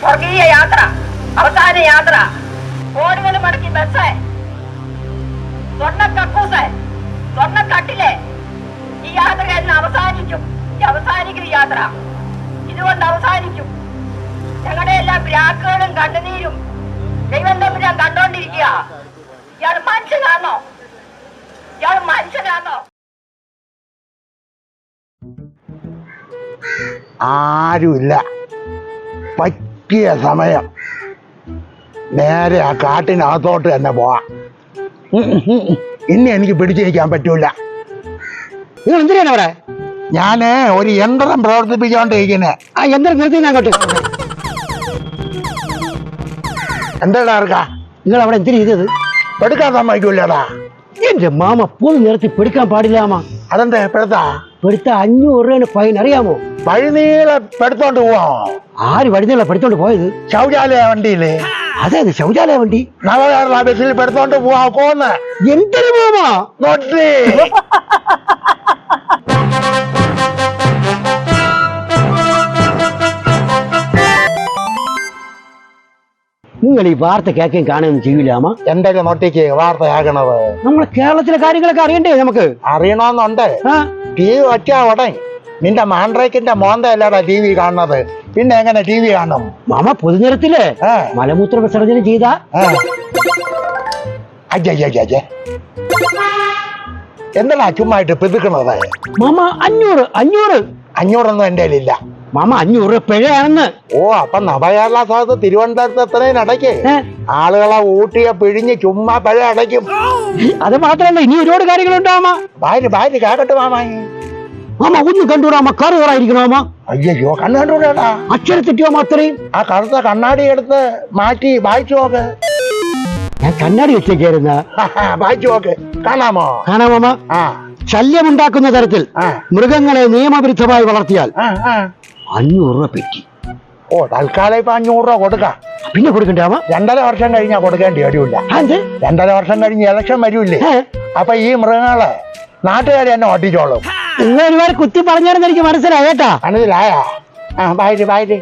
സ്വർഗീയ യാത്ര അവസാന യാത്ര. കോടികൾ മടക്കി ബസ് സ്വർണ കക്കൂസ് സ്വർണ കട്ടിൽ ഈ യാത്ര എന്ന് അവസാനിക്കും. ഈ അവസാനിക്കുന്ന യാത്ര. ഇതുകൊണ്ട് അവസാനിക്കും. ഞങ്ങളുടെ എല്ലാ ബ്രാക്കുകളും കണ്ണുനീരും ദൈവം തമ്മിൽ ഞാൻ കണ്ടോണ്ടിരിക്കുക. ഇയാൾ മനുഷ്യനാണോ ഇയാൾ മനുഷ്യനാണോ ആരുമില്ല. പറ്റിയ സമയം നേരെ ആ കാട്ടിനകത്തോട്ട് തന്നെ പോവാം. ഇനി എനിക്ക് പിടിച്ചു നിൽക്കാൻ പറ്റൂല. നിങ്ങൾ എന്തിനാണ് അവിടെ? ഞാൻ ഒരു യന്ത്രം പ്രവർത്തിപ്പിച്ചോണ്ടിരിക്കുന്നേ. ആ യന്ത്രം നിർത്തി അങ്ങോട്ട്. എന്താടാ ഇറക്കാ നിങ്ങൾ അവിടെ എന്തിനു ചെയ്തത് പെടുക്കാൻ സമ്മതിക്കൂലടാ എന്റെ മാമ പൊതു നിർത്തി പെടുക്കാൻ പാടില്ലാമ അതെന്താ എപ്പോഴത്താ പെടുത്ത അഞ്ഞൂറ് രൂപയാണ് ഫൈൻ അറിയാമോ വഴിനീളെ പെടുത്തോണ്ട് പോവാ ആര് വഴുതല്ല പഠിത്തോണ്ട് പോയത് ശൗചാലയ വണ്ടിയില് അതെ അത് ശൗചാലയ വണ്ടി നവകേരള ബസ്സിൽ പെടുത്തോണ്ട് പോവാ പോന്ന് എന്തൊരു മാമ നോട്ടി നിങ്ങൾ ഈ വാർത്ത കേൾക്കുകയും കാണുകയും ചെയ്യില്ലാമ എന്റെ നോട്ടിക്ക് വാർത്തയാകണത് നമ്മളെ കേരളത്തിലെ കാര്യങ്ങളൊക്കെ അറിയണ്ടേ നമുക്ക് അറിയണമെന്നുണ്ട് ആ ടി വി വച്ചാ ഉടൻ നിന്റെ മാൻഡ്രേക്കിന്റെ മോന്തയല്ലടാ ടി വി കാണുന്നത്. പിന്നെ എങ്ങനെ ടി വി കാണും? മാമ പൊതുനിരത്തിൽ? ആ, മലമൂത്ര വിസർജനം ചെയ്ത? ആ. അയ്യ, അയ്യ, അയ്യ, അയ്യ. എന്തിനാ ചുമ്മായിട്ട് പിതുക്കണത് മാമ അഞ്ഞൂറ് അഞ്ഞൂറ്. അഞ്ഞൂറൊന്നും എന്റെ ഇല്ല മാമ അഞ്ഞൂറ് പിഴയാണെന്ന്. ഓ അപ്പൊ നവകേരള സഭത്ത് തിരുവനന്തപുരത്ത് എത്തുന്നതിനിടയ്ക്ക് ഏ? ആളുകളെ ഊട്ടിയെ പിഴിഞ്ഞ് ചുമ്മാ പഴ അടയ്ക്കും. അത് മാത്രമല്ല ഇനി ഒരുപാട് കാര്യങ്ങളുണ്ടാവാമ ഭാര്യ ഭാര്യ കേക്കട്ടെ മാമ. മാമ ഒന്ന് കണ്ടുകൂടാമ കുറായിരിക്കണോ മാമ. അയ്യോ കണ്ണു അക്ഷരം തെറ്റിയോ മാത്രേ ആ കറുത്ത കണ്ണാടി എടുത്ത് മാറ്റി വായിച്ചു നോക്ക്. ഞാൻ കണ്ണാടി വെച്ചേക്കായിരുന്ന. വായിച്ചു നോക്ക്. കാണാമോ? കാണാമോ മാമ. ആ. ശല്യമുണ്ടാക്കുന്ന തരത്തിൽ മൃഗങ്ങളെ നിയമവിരുദ്ധമായി വളർത്തിയാൽ അഞ്ഞൂറ് രൂപ പെറ്റി. ഓ തൽക്കാലം ഇപ്പൊ അഞ്ഞൂറ് രൂപ കൊടുക്കാം. പിന്നെ കൊടുക്കണ്ടേ മാമ? രണ്ടര വർഷം കഴിഞ്ഞാ കൊടുക്കേണ്ടി വരില്ല. രണ്ടര വർഷം കഴിഞ്ഞ് ഇലക്ഷൻ വരൂല്ലേ? അപ്പൊ ഈ മൃഗങ്ങളെ നാട്ടുകാരെ തന്നെ ഓട്ടിച്ചോളും. നിങ്ങൾ ഒരുപാട് കുത്തി പറഞ്ഞാലും എനിക്ക് മനസ്സിലായി കേട്ടാ. മനസ്സിലായ? ആ ബായിര് ബായിര്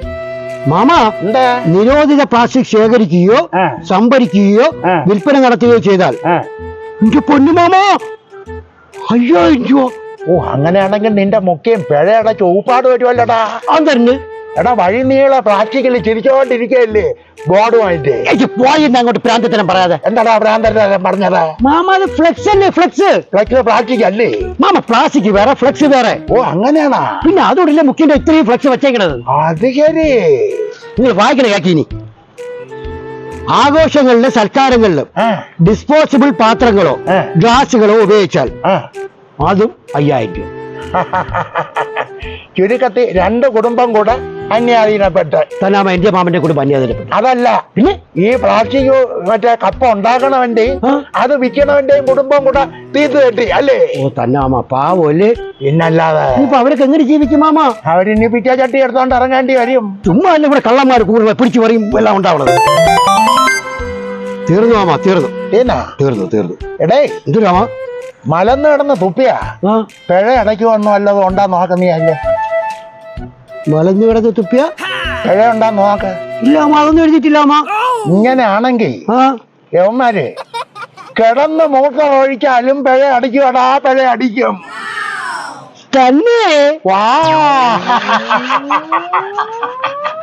മാമ എന്താ? നിരോധിത പ്ലാസ്റ്റിക് ശേഖരിക്കുകയോ. സംഭരിക്കുകയോ വിൽപ്പന നടത്തുകയോ ചെയ്താൽ എന്റെ പൊന്നു മാമോ അയ്യോ അയ്യോ ഓ അങ്ങനെയാണെങ്കിൽ നിന്റെ മുഖ്യം പിഴയുടെ ഊപ്പാട് വരുമല്ലടാ. അന്തരന് എടാ വഴി നീള പ്ലാസ്റ്റിക്കിൽ ചിരിച്ചോണ്ടിരിക്കല്ലേ ബോർഡുമായിട്ട്. പോയിന്ന് അങ്ങോട്ട് പ്രാന്തത്തിനും പറയാതെ. എന്താടാ ഭ്രാന്തരം പറഞ്ഞത്? മാമ അത് ഫ്ലെക്സ് അല്ലേ ഫ്ലെക്സ് ഫ്ലെക്സ് പ്ലാസ്റ്റിക് അല്ലേ? മാമ പ്ലാസ്റ്റിക് വേറെ ഫ്ലെക്സ് വേറെ. ഓ അങ്ങനെയാണാ? പിന്നെ അതോടില്ല മുക്കിന്റെ ഇത്രയും ഫ്ലെക്സ് വെച്ചേക്കണത്. അത് ശരി. നിങ്ങൾ വായിക്കണ കേക്കിനി ആഘോഷങ്ങളിലും സൽക്കാരങ്ങളിലും ഡിസ്പോസിബിൾ പാത്രങ്ങളോ ഗ്ലാസുകളോ ഉപയോഗിച്ചാൽ അതും അയ്യായിരം രൂപ. ചുരുക്കത്തിൽ രണ്ട് കുടുംബം കൂടെ അന്യാധീനപ്പെട്ട്. തന്നാമ എന്റെ മാമന്റെ കുടുംബം അന്യാധീനപ്പെട്ടു. അതല്ല പിന്നെ? ഈ പ്ലാസ്റ്റിക് മറ്റേ കപ്പ ഉണ്ടാക്കണവന്റെയും അത് വിൽക്കണവന്റെയും കുടുംബം കൂടെ തീർത്തു കെട്ടി അല്ലേ? ഓ തന്നാമ പാവോൽ പിന്നല്ലാതെ. ഇപ്പൊ അവരൊക്കെ എങ്ങനെ ജീവിക്കും മാമ? അവരിനി പിറ്റേ ചട്ടി എടുത്തോണ്ട് ഇറങ്ങേണ്ടി വരും. ചുമ്മാ അല്ല ഇവിടെ കള്ളന്മാർ കൂടുതൽ പിടിച്ചു പറയും എല്ലാം ഉണ്ടാവണത്. തീർന്നു മാമ തീർന്നു. തീർന്നു? തീർന്നു എടേ. എന്തു രാമ മലന്ന് കിടന്ന് തുപ്പിയാ. പിഴ ഇടയ്ക്ക് വന്നു വല്ലതും ഉണ്ടാ നോക്ക നീ അല്ലേ. മലന്ന് കിടന്ന് തുപ്പിയ? പിഴ ഉണ്ടാ നോക്ക. ഇല്ല മലന്ന് കഴിഞ്ഞിട്ടില്ല ഇങ്ങനെയാണെങ്കിൽ യവന്മാര് കിടന്ന് മൂത്രം ഒഴിച്ചാലും പിഴ അടിക്കുവാടാ പിഴ അടിക്കും. തന്നെ? വാ.